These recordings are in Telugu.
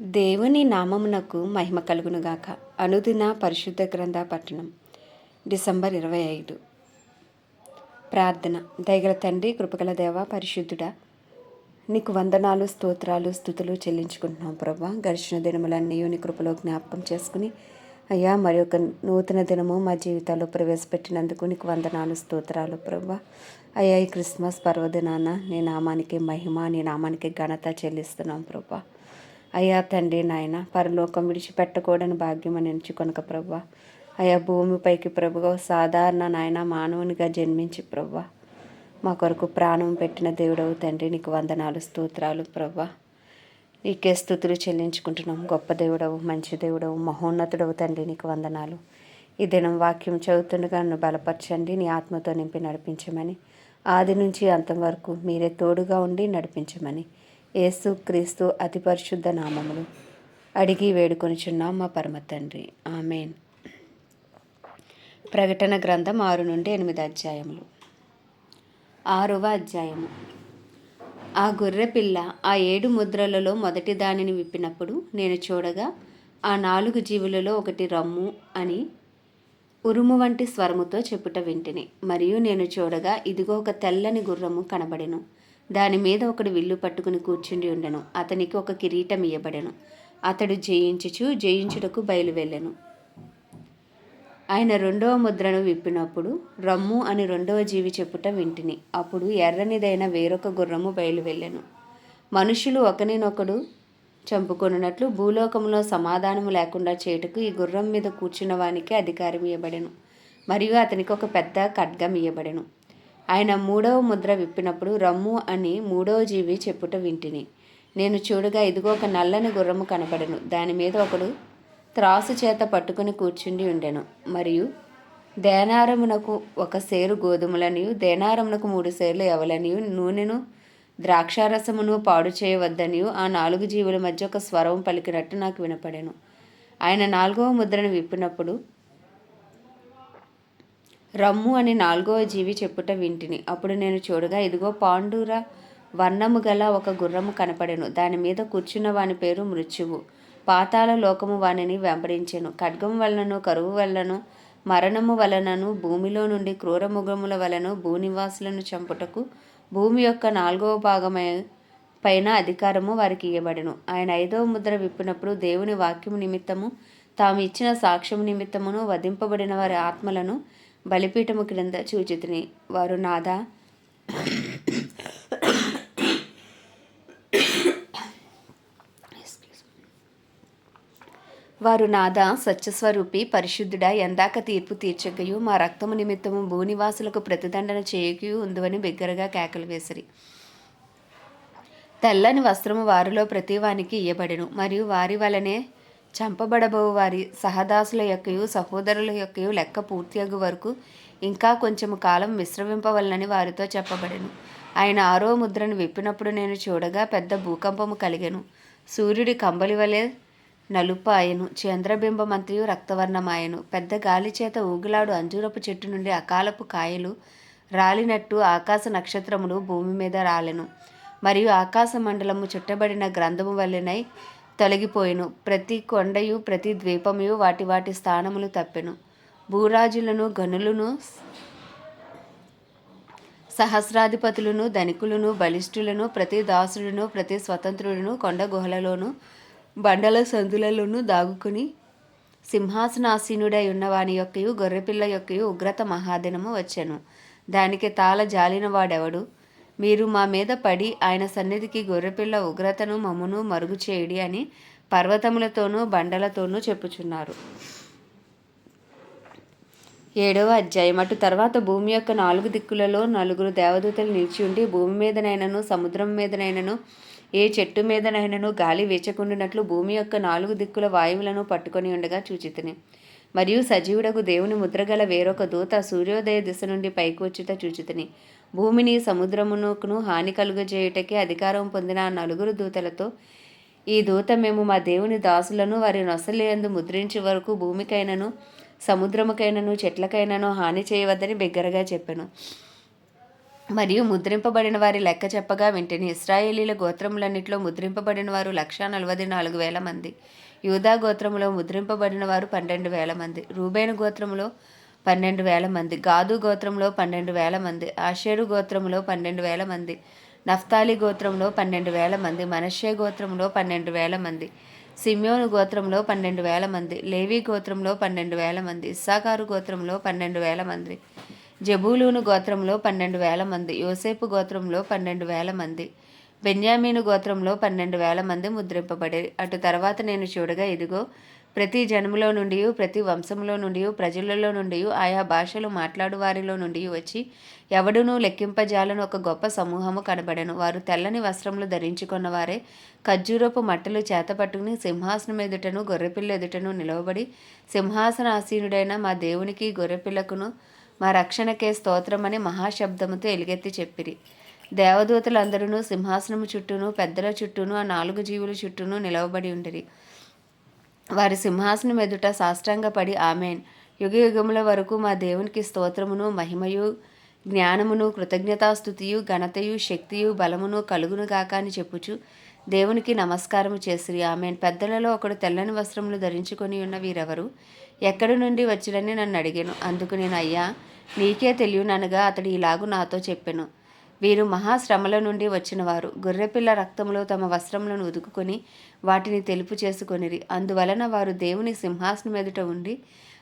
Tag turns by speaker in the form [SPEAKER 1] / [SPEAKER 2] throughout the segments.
[SPEAKER 1] దేవుని నామమునకు మహిమ కలుగునుగాక. అనుదిన పరిశుద్ధ గ్రంథ పట్టణం. డిసెంబర్ ఇరవై ఐదు. ప్రార్థన. దయగల తండ్రి కృపగల దేవ పరిశుద్ధుడా నీకు వందనాలు స్తోత్రాలు స్థుతులు చెల్లించుకుంటున్నాం ప్రభా. గడిచిన దినములన్నీ నీ కృపలో జ్ఞాపకం చేసుకుని అయ్యా మరి ఒక నూతన దినము మా జీవితాల్లో ప్రవేశపెట్టినందుకు నీకు వందనాలు స్తోత్రాలు ప్రభా. అయ్యా ఈ క్రిస్మస్ పర్వదినాన నీ నామానికి మహిమ నీ నామానికి ఘనత చెల్లిస్తున్నాం ప్రభా. అయ్యా తండ్రి నాయన పరలోకం విడిచిపెట్టకూడని భాగ్యం అని ఎంచుకొనక ప్రభా అయ్యా భూమిపైకి ప్రభుగా సాధారణ నాయన మానవునిగా జన్మించి ప్రభా మా కొరకు ప్రాణం పెట్టిన దేవుడవు తండ్రి నీకు వందనాలు స్తోత్రాలు ప్రభా నీకే స్థుతులు చెల్లించుకుంటున్నాం. గొప్ప దేవుడవు మంచి దేవుడవు మహోన్నతుడవు తండ్రి నీకు వందనాలు. ఈ దినం వాక్యం చదువుతుండగా నన్ను బలపరచండి నీ ఆత్మతో నింపి నడిపించమని. ఆది నుంచి అంతం వరకు మీరే తోడుగా ఉండి నడిపించమని. యేసు క్రీస్తు అతి పరిశుద్ధ నామములు. అడిగి వేడుకొనిచున్నాం మా పరమ తండ్రి. ఆమెన్. ప్రకటన గ్రంథం ఆరు నుండి ఎనిమిది అధ్యాయములు. ఆరవ అధ్యాయము. ఆ గొర్రె పిల్ల ఆ ఏడు ముద్రలలో మొదటి దానిని విప్పినప్పుడు నేను చూడగా ఆ నాలుగు జీవులలో ఒకటి రమ్ము అని ఉరుము వంటి స్వరముతో చెప్పుట వింటిని. మరియు నేను చూడగా ఇదిగో ఒక తెల్లని గుర్రము కనబడెను. దాని మీద ఒకడు విల్లు పట్టుకుని కూర్చుండి ఉండెను. అతనికి ఒక కిరీటం ఇయ్యబడెను. అతడు జయించుచు జయించుటకు బయలువెళ్ళెను ఆయన రెండవ ముద్రను విప్పినప్పుడు రమ్ము అని రెండవ జీవి చెప్పుట వింటిని. అప్పుడు ఎర్రనిదైన వేరొక గుర్రము బయలువెళ్ళెను మనుషులు ఒకరినొకడు చంపుకొనున్నట్లు భూలోకంలో సమాధానము లేకుండా చేటుకు ఈ గుర్రం మీద కూర్చున్న వానికి అధికారం ఇవ్వబడెను మరియు అతనికి ఒక పెద్ద ఖడ్గం ఇవ్వబడెను ఆయన మూడవ ముద్ర విప్పినప్పుడు రమ్ము అని మూడవ జీవి చెప్పుట వింటిని. నేను చూడగా ఇదిగో ఒక నల్లని గుర్రము కనపడను దాని మీద ఒకడు త్రాసు చేత పట్టుకుని కూర్చుండి ఉండెను. మరియు దేనారమునకు ఒక సేరు గోధుమలనియు దేనారమునకు మూడు సేర్లు ఎవలనియు నూనెను ద్రాక్షారసమును పాడు చేయవద్దనియు ఆ నాలుగు జీవుల మధ్య ఒక స్వరం పలికినట్టు నాకు వినపడెను. ఆయన నాలుగవ ముద్రను విప్పినప్పుడు రమ్ము అని నాలుగవ జీవి చెప్పుట వింటిని. అప్పుడు నేను చూడగా ఇదిగో పాండూర వర్ణము గల ఒక గుర్రము కనపడెను. దాని మీద కూర్చున్న వాని పేరు మృత్యువు. పాతాల లోకము వానిని వెంబడించెను. ఖడ్గం వలనను కరువు వలనను మరణము వలనను భూమిలో నుండి క్రూరముగముల వలన భూనివాసులను చంపుటకు భూమి యొక్క నాలుగవ భాగమై పైన అధికారము వారికి ఇవ్వబడెను ఆయన ఐదవ ముద్ర విప్పినప్పుడు దేవుని వాక్యము నిమిత్తము తాము ఇచ్చిన సాక్ష్యం నిమిత్తమును వధింపబడిన వారి ఆత్మలను బలిపీఠము క్రింద చూచితిని. వారు నాదా వారు నాదా సత్యస్వరూపి పరిశుద్ధుడా ఎందాక తీర్పు తీర్చకయు మా రక్తము నిమిత్తము భూనివాసులకు ప్రతిదండన చేయకయు ఉందని బిగ్గరగా కేకలు వేసిరి. తెల్లని వస్త్రము వారిలో ప్రతివానికి ఇయ్యబడెను. మరియు వారి వలనే చంపబడబో వారి సహదాసుల యొక్కయు సహోదరుల యొక్కయు లెక్క పూర్తియగు వరకు ఇంకా కొంచెము కాలం విశ్రమింపవలనని వారితో చెప్పబడెను. ఆయన ఆరో ముద్రను విప్పినప్పుడు నేను చూడగా పెద్ద భూకంపము కలిగెను. సూర్యుడి కంబలి వలె నలుపాయను. ఆయను చంద్రబింబమంతయు రక్తవర్ణమాయను. పెద్ద గాలి చేత ఊగులాడు అంజూరపు చెట్టు నుండి అకాలపు కాయలు రాలినట్టు ఆకాశ నక్షత్రములు భూమి మీద రాలెను. మరియు ఆకాశ మండలము చుట్టబడిన గ్రంథము వల్లనై తొలగిపోయెను. ప్రతి కొండయు ప్రతి ద్వీపముయు వాటి వాటి స్థానములు తప్పెను. భూరాజులను గనులను సహస్రాధిపతులను ధనికులను బలిష్ఠులను ప్రతి దాసుడును ప్రతి స్వతంత్రుడును కొండ గుహలలోను బండల సందులలోనూ దాగుకుని సింహాసనాసీనుడై ఉన్నవాని యొక్కయు గొర్రెపిల్ల యొక్కయు ఉగ్రత మహాదినము వచ్చెను. దానికి తాళ జాలిన వాడెవడు? మీరు మా మీద పడి ఆయన సన్నిధికి గొర్రెపిల్ల ఉగ్రతను మమ్మును మరుగు చేయడి అని పర్వతములతోనూ బండలతోనూ చెప్పుచున్నారు. ఏడవ అధ్యాయం. అటు తర్వాత భూమి యొక్క నాలుగు దిక్కులలో నలుగురు దేవదూతలు నిలిచి ఉండి భూమి మీదనైనను సముద్రం మీదనైనను ఏ చెట్టు మీదనైనను గాలి వీచకుండినట్లు భూమి యొక్క నాలుగు దిక్కుల వాయువులను పట్టుకొని ఉండగా చూచితిని. మరియు సజీవుడకు దేవుని ముద్రగల వేరొక దూత సూర్యోదయ దిశ నుండి పైకి వచ్చుట చూచితిని. భూమిని సముద్రమునకును హాని కలుగజేయుటకే అధికారం పొందిన నలుగురు దూతలతో ఈ దూత మేము మా దేవుని దాసులను వారి నొసలేందు ముద్రించే వరకు భూమికైనను సముద్రముకైనను చెట్లకైనను హాని చేయవద్దని బిగ్గరగా చెప్పాను. మరియు ముద్రింపబడిన వారి లెక్క చెప్పగా వెంటనే ఇస్రాయేలీల గోత్రములన్నింటిలో ముద్రింపబడిన వారు లక్షా నలభై నాలుగు వేల మంది. యూదా గోత్రములో ముద్రింపబడిన వారు పన్నెండు వేల మంది. రూబేణ గోత్రములో పన్నెండు వేల మంది గాదు గోత్రంలో పన్నెండు వేల మంది ఆషేరు గోత్రంలో పన్నెండు వేల మంది నఫ్తాలి గోత్రంలో పన్నెండు వేల మంది మనషే గోత్రంలో పన్నెండు వేల మంది సిమ్యోను గోత్రంలో పన్నెండు వేల మంది లేవి గోత్రంలో పన్నెండు వేల మంది ఇస్సాకారు గోత్రంలో పన్నెండు వేల మంది జబూలూను గోత్రంలో పన్నెండు వేల మంది యోసేపు గోత్రంలో పన్నెండు వేల మంది బెన్యామీను గోత్రంలో పన్నెండు వేల మంది ముద్రింపబడి అటు తర్వాత నేను చూడగా ఇదిగో ప్రతి జన్మలో నుండి ప్రతి వంశంలో నుండి ప్రజలలో నుండి ఆయా భాషలు మాట్లాడు వారిలో నుండి వచ్చి ఎవడునూ లెక్కింపజాలను ఒక గొప్ప సమూహము కనబడను. వారు తెల్లని వస్త్రములు ధరించుకున్నవారే ఖర్జూరపు మట్టలు చేతపట్టుకుని సింహాసనం ఎదుటను గొర్రెపిల్ల ఎదుటను నిలవబడి సింహాసనాసీనుడైన మా దేవునికి గొర్రెపిల్లకును మా రక్షణకే స్తోత్రమని మహాశబ్దముతో ఎలుగెత్తి చెప్పిరి. దేవదూతలందరూ సింహాసనము చుట్టూను పెద్దల చుట్టూను ఆ నాలుగు జీవుల చుట్టూను నిలవబడి ఉండిరి. వారి సింహాసనం ఎదుట సాష్టాంగపడి ఆమెన్. యుగ యుగముల వరకు మా దేవునికి స్తోత్రమును మహిమయు జ్ఞానమును కృతజ్ఞతాస్థుతియు ఘనతయు శక్తియు బలమును కలుగును గాక అని చెప్పుచు దేవునికి నమస్కారము చేసిరి. ఆమెన్. పెద్దలలో ఒకడు తెల్లని వస్త్రములు ధరించుకొని ఉన్న వీరెవరు? ఎక్కడి నుండి వచ్చిరని నన్ను అడిగాను. అందుకు నేను అయ్యా నీకే తెలియననగా అతడు ఇలాగు నాతో చెప్పాను. వీరు మహాశ్రమల నుండి వచ్చినవారు. గొర్రెపిల్ల రక్తంలో తమ వస్త్రములను ఉదుకుకొని వాటిని తెలుపు చేసుకొనిరి. అందువలన వారు దేవుని సింహాసనం ఎదుట ఉండి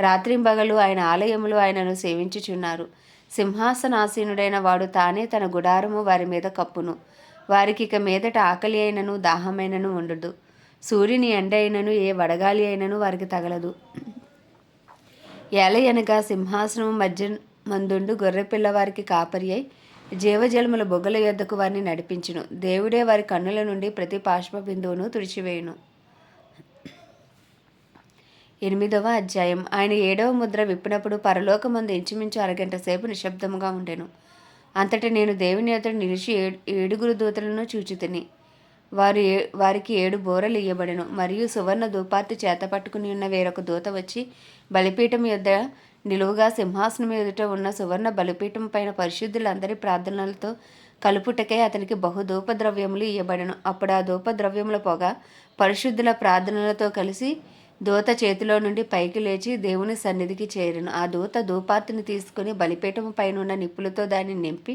[SPEAKER 1] రాత్రింబగలు ఆయన ఆలయములు ఆయనను సేవించుచున్నారు. సింహాసనాసీనుడైన వాడు తానే తన గుడారము వారి మీద కప్పును. వారికి ఇక మీదట ఆకలి అయినను దాహమైనను ఉండదు. సూర్యుని ఎండ అయినను ఏ వడగాలి అయినను వారికి తగలదు. ఎలయనగా సింహాసనం మధ్య మందుండు గొర్రెపిల్ల వారికి కాపరి అయి జీవజలముల బొగ్గల యొద్దకు వారిని నడిపించును. దేవుడే వారి కన్నుల నుండి ప్రతి పాష్ప బిందువును తుడిచివేయును. ఎనిమిదవ అధ్యాయం. ఆయన ఏడవ ముద్ర విప్పినప్పుడు పరలోకమందు ఇంచుమించు అరగంట సేపు నిశ్శబ్దముగా ఉండెను. అంతటి నేను దేవుని అతడు నిలిచి ఏడు ఏడుగురు దూతలను చూచితిని. వారు ఏ వారికి ఏడు బోరలు ఇయ్యబడెను. మరియు సువర్ణ దూపార్తి చేత పట్టుకుని ఉన్న వేరొక దూత వచ్చి బలిపీఠం యొద్ద నిలువుగా సింహాసనం ఎదుట ఉన్న సువర్ణ బలిపీఠం పైన పరిశుద్ధులందరి ప్రార్థనలతో కలుపుటకే అతనికి బహు ధూపద్రవ్యములు ఇవ్వబడను అప్పుడు ఆ ధూపద్రవ్యముల పొగ పరిశుద్ధుల ప్రార్థనలతో కలిసి దూత చేతిలో నుండి పైకి లేచి దేవుని సన్నిధికి చేరిను. ఆ దూత ధూపార్తిని తీసుకుని బలిపీఠము పైన ఉన్న నిప్పులతో దాన్ని నింపి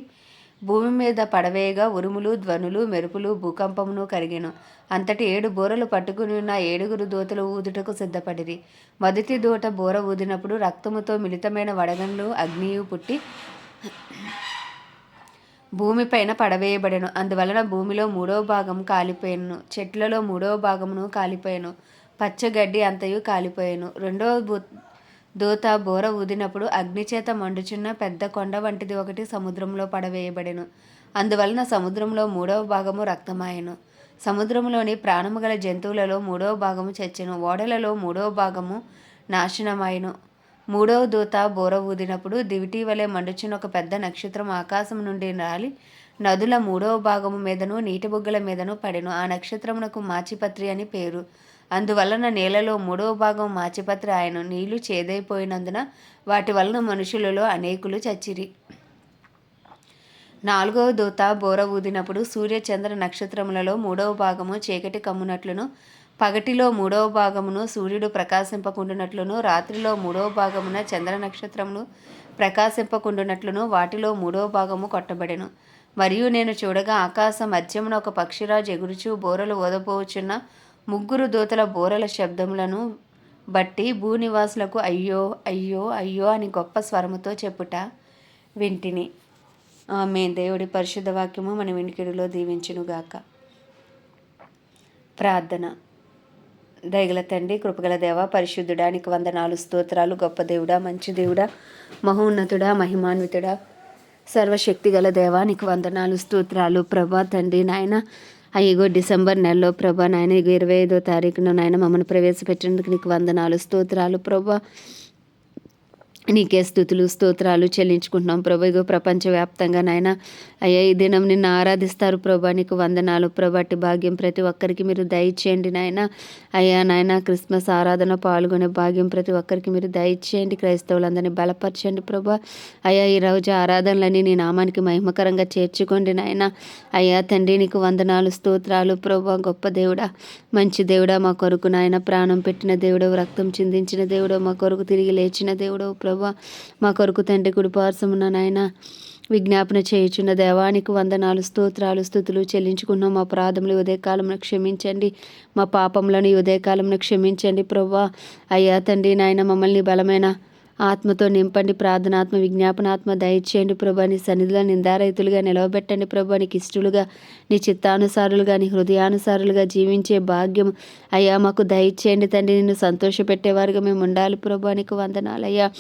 [SPEAKER 1] భూమి మీద పడవేయగా ఉరుములు ధ్వనులు మెరుపులు భూకంపమును కరిగెను. అంతటి ఏడు బోరలు పట్టుకుని ఉన్న ఏడుగురు దూతలు ఊదుటకు సిద్ధపడిరి. మొదటి దూట బోర ఊదినప్పుడు రక్తముతో మిళితమైన వడగండ్లు అగ్నియు పుట్టి భూమిపైన పడవేయబడెను. అందువలన భూమిలో మూడవ భాగం కాలిపోయాను. చెట్లలో మూడవ భాగమును కాలిపోయాను. పచ్చగడ్డి అంతయు కాలిపోయాను. రెండవ దూత బోర ఊదినప్పుడు అగ్నిచేత మండుచున్న పెద్ద కొండ వంటిది ఒకటి సముద్రంలో పడవేయబడెను. అందువలన సముద్రంలో మూడవ భాగము రక్తమాయను. సముద్రంలోని ప్రాణము గల జంతువులలో మూడవ భాగము చచ్చెను. ఓడలలో మూడవ భాగము నాశనమాయను. మూడవ దూత బోర ఊదినప్పుడు దివిటీ వలె మండుచున్న ఒక పెద్ద నక్షత్రం ఆకాశం నుండి రాలి నదుల మూడవ భాగము మీదను నీటి బుగ్గల మీదను పడెను. ఆ నక్షత్రమునకు మాచిపత్రి అని పేరు. అందువలన నేలలో మూడవ భాగం మాచిపత్రి ఆయన నీళ్ళు చేదైపోయినందున వాటి వలన మనుషులలో అనేకులు చచ్చిరి. నాలుగవ దూత బోర ఊదినప్పుడు సూర్య చంద్ర నక్షత్రములలో మూడవ భాగము చీకటి కమ్మునట్లును పగటిలో మూడవ భాగమును సూర్యుడు ప్రకాశింపకుండునట్లును రాత్రిలో మూడవ భాగమున చంద్ర నక్షత్రమును ప్రకాశింపకుండునట్లును వాటిలో మూడవ భాగము కొట్టబడెను. మరియు నేను చూడగా ఆకాశ మధ్యమున ఒక పక్షిరాజు ఎగురుచూ బోరలు ఓదపోవచ్చున్న ముగ్గురు దూతల బోరల శబ్దములను బట్టి భూనివాసులకు అయ్యో అయ్యో అయ్యో అని గొప్ప స్వరముతో చెప్పుట వింటిని. ఆమె దేవుడి పరిశుద్ధ వాక్యము మన వినికిడిలో దీవించునుగాక. ప్రార్థన. దయగల తండ్రి కృపగల దేవ పరిశుద్ధుడానికి వందనాలు స్తోత్రాలు గొప్ప దేవుడా మంచి దేవుడా మహోన్నతుడా మహిమాన్వితుడా సర్వశక్తి గల దేవా నీకు వందనాలు స్తోత్రాలు ప్రభా తండ్రి నాయన అయ్యగో డిసెంబర్ నెలలో ప్రభా నాయన ఇగో ఇరవై ఐదో తారీఖున నాయన మమ్మల్ని ప్రవేశపెట్టినందుకు నీకు వందనాలు స్తోత్రాలు ప్రభా. నీకే స్థుతులు స్తోత్రాలు చెల్లించుకుంటున్నాం ప్రభు. ఇగో ప్రపంచవ్యాప్తంగా నాయన అయ్యా ఈ దినం నిన్ను ఆరాధిస్తారు ప్రభా. నీకు వందనాలు ప్రభాటి భాగ్యం ప్రతి ఒక్కరికి మీరు దయచేయండి నాయన. అయ్యా నాయన క్రిస్మస్ ఆరాధన పాల్గొనే భాగ్యం ప్రతి ఒక్కరికి మీరు దయచేయండి. క్రైస్తవులందరినీ బలపరచండి ప్రభా. అయ్యా ఈ రోజు ఆరాధనలన్నీ నీ నామానికి మహిమకరంగా చేర్చుకోండి నాయన. అయ్యా తండ్రి నీకు వందనాలు స్తోత్రాలు ప్రభా. గొప్ప దేవుడా మంచి దేవుడా మా కొరకు నాయన. ప్రాణం పెట్టిన దేవుడు రక్తం చిందించిన దేవుడు మా కొరకు తిరిగి లేచిన దేవుడు ప్రభు. ప్రభా మా కొరకు తండ్రి కుడి పార్సమున నాయన విజ్ఞాపన చేయుచున్న దేవానికి వందనాలు స్తోత్రాలు స్థుతులు చెల్లించుకున్నాం మా ప్రాధములు ఉదయకాలంలో క్షమించండి. మా పాపములను ఉదయకాలంలో క్షమించండి ప్రభా. అయ్యా తండ్రి నాయన మమ్మల్ని బలమైన ఆత్మతో నింపండి ప్రార్థనాత్మ విజ్ఞాపనాత్మ దయచేయండి ప్రభా. నీ సన్నిధిలో నిందారైతులుగా నిలవబెట్టండి ప్రభా. నీకు ఇష్టలుగా నీ చిత్తానుసారులుగా నీ హృదయానుసారులుగా జీవించే భాగ్యం అయ్యా మాకు దయచేయండి తండ్రి. నిన్ను సంతోషపెట్టేవారుగా మేము ఉండాలి ప్రభా నీకు వందనాలయ్యా.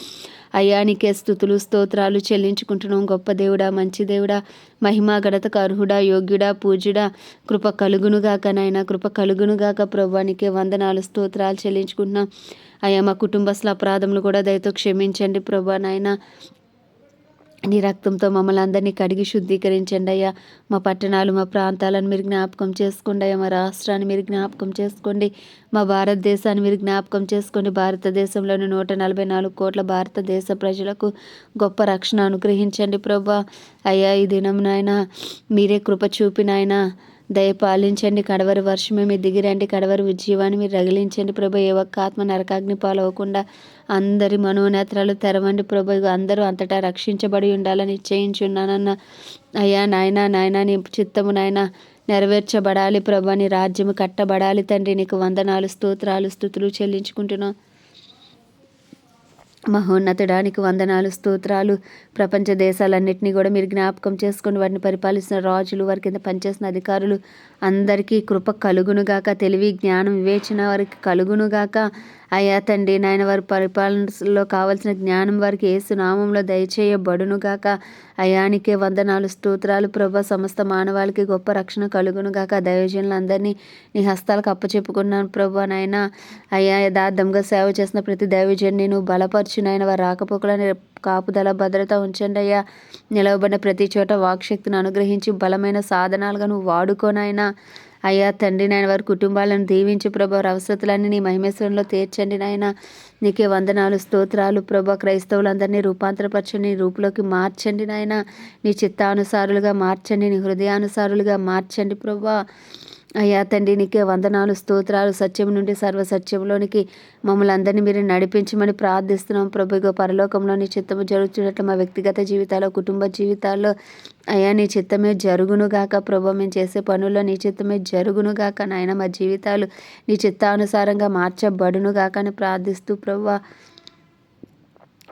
[SPEAKER 1] అయ్యా నీకే స్థుతులు స్తోత్రాలు చెల్లించుకుంటున్నాం గొప్ప దేవుడా మంచి దేవుడా. మహిమా గడతకు అర్హుడా యోగ్యుడా పూజుడా కృప కలుగునుగాక నాయన కృప కలుగునుగాక ప్రభానికే వందనాలు స్తోత్రాలు చెల్లించుకుంటున్నాం. అయ్యా మా కుటుంబస్తుల అపరాధములు కూడా దయతో క్షమించండి ప్రభా నాయన. నీ రక్తంతో మమ్మల్ని అందరినీ కడిగి శుద్ధీకరించండి అయ్యా. మా పట్టణాలు మా ప్రాంతాలను మీరు జ్ఞాపకం చేసుకోండి అయ్యా. మా రాష్ట్రాన్ని మీరు జ్ఞాపకం చేసుకోండి. మా భారతదేశాన్ని మీరు జ్ఞాపకం చేసుకోండి. భారతదేశంలోని నూట నలభై నాలుగు కోట్ల భారతదేశ ప్రజలకు గొప్ప రక్షణ అనుగ్రహించండి ప్రభా. అయ్యా ఈ దినం నాయన మీరే కృప చూపినాయన దయపాలించండి కడవరి వర్షమే మీరు దిగిరండి కడవరి ఉజ్జీవాన్ని మీరు రగిలించండి. ప్రభు ఏ ఒక్క ఆత్మ నరకాగ్ని పాలవకుండా అందరి మనోనేత్రాలు తెరవండి. ప్రభు అందరూ అంతటా రక్షించబడి ఉండాలని నిశ్చయించున్నానన్న అయ్యా నాయన నాయన నీ చిత్తము నాయన నెరవేర్చబడాలి. ప్రభు నీ రాజ్యము కట్టబడాలి. తండ్రి నీకు వందనాలు స్తోత్రాలు స్థుతులు చెల్లించుకుంటున్నాం మహోన్నతుడానికి వందనాలు స్తోత్రాలు. ప్రపంచ దేశాలన్నింటినీ కూడా మీరు జ్ఞాపకం చేసుకుని వారిని పరిపాలిస్తున్న రాజులు వారి కింద పనిచేసిన అధికారులు అందరికీ కృప కలుగునుగాక తెలివి జ్ఞానం వివేచన వారికి కలుగునుగాక అయ్యా తండ్రి నాయన వారి పరిపాలనలో కావలసిన జ్ఞానం వారికి ఏసు నామంలో దయచేయబడునుగాక అయానికే వందనాలు స్తోత్రాలు. ప్రభ సమస్త మానవాళికి గొప్ప రక్షణ కలుగును కలుగునుగాక దైవజనులందరినీ నీ హస్తాలకు అప్పచెప్పుకున్నాను ప్రభా నాయన. అయ్యా యథార్థంగా సేవ చేసిన ప్రతి దైవజన్ని నువ్వు బలపరచు నాయన. వారి రాకపోకలని కాపుదల భద్రత ఉంచండి అయ్యా. నిలవబడిన ప్రతి చోట వాక్శక్తిని అనుగ్రహించి బలమైన సాధనాలుగా నువ్వు వాడుకోనైనా అయ్యా తండ్రి నాయన వారి కుటుంబాలను దీవించి ప్రభా అవసరతలన్నీ నీ మహిమేశ్వరంలో తీర్చండి నాయన. నీకే వందనాలు స్తోత్రాలు ప్రభా క్రైస్తవులందరినీ రూపాంతరపరచండి రూపులోకి మార్చండి నాయన. నీ చిత్తానుసారులుగా మార్చండి నీ హృదయానుసారులుగా మార్చండి ప్రభా. అయ్యా తండ్రి నీకే వందనాలు స్తోత్రాలు. సత్యం నుండి సర్వ సత్యంలోనికి మమ్మల్ని అందరినీ మీరు నడిపించమని ప్రార్థిస్తున్నాం. ప్రభుగా పరలోకంలోని చిత్తము జరుగుతున్నట్లు మా వ్యక్తిగత జీవితాల్లో కుటుంబ జీవితాల్లో అయ్యా నీ చిత్తమే జరుగునుగాక ప్రభు మేము చేసే పనుల్లో నీ చిత్తమే జరుగునుగాక నాయన మా జీవితాలు నీ చిత్తానుసారంగా మార్చబడునుగాక అని ప్రార్థిస్తూ ప్రభు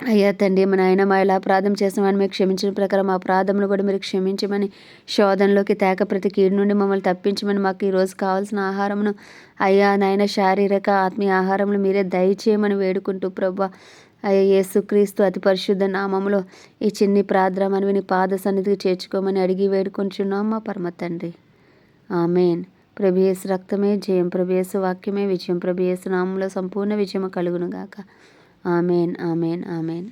[SPEAKER 1] అయ్యా తండ్రి మన ఆయన మా ఇలా అపరాధం చేసామని మీరు క్షమించిన ప్రకారం మా అపరాధములు కూడా మీరు క్షమించమని శోధనలోకి తేక ప్రతి కీడు నుండి మమ్మల్ని తప్పించమని మాకు ఈరోజు కావాల్సిన ఆహారమును అయ్యా నాయన శారీరక ఆత్మీయ ఆహారములు మీరే దయచేయమని వేడుకుంటూ ప్రభా అయ్యా యేసుక్రీస్తు అతి పరిశుద్ధ నామములో ఈ చిన్ని ప్రార్థన మనవిని పాద సన్నిధికి చేర్చుకోమని అడిగి వేడుకుంటున్నాం మా పరమ తండ్రి. ఆమెన్. ప్రభేసు రక్తమే జయం ప్రభేసు వాక్యమే విజయం ప్రభేసు నామంలో సంపూర్ణ విజయం కలుగునుగాక. Amen amen amen.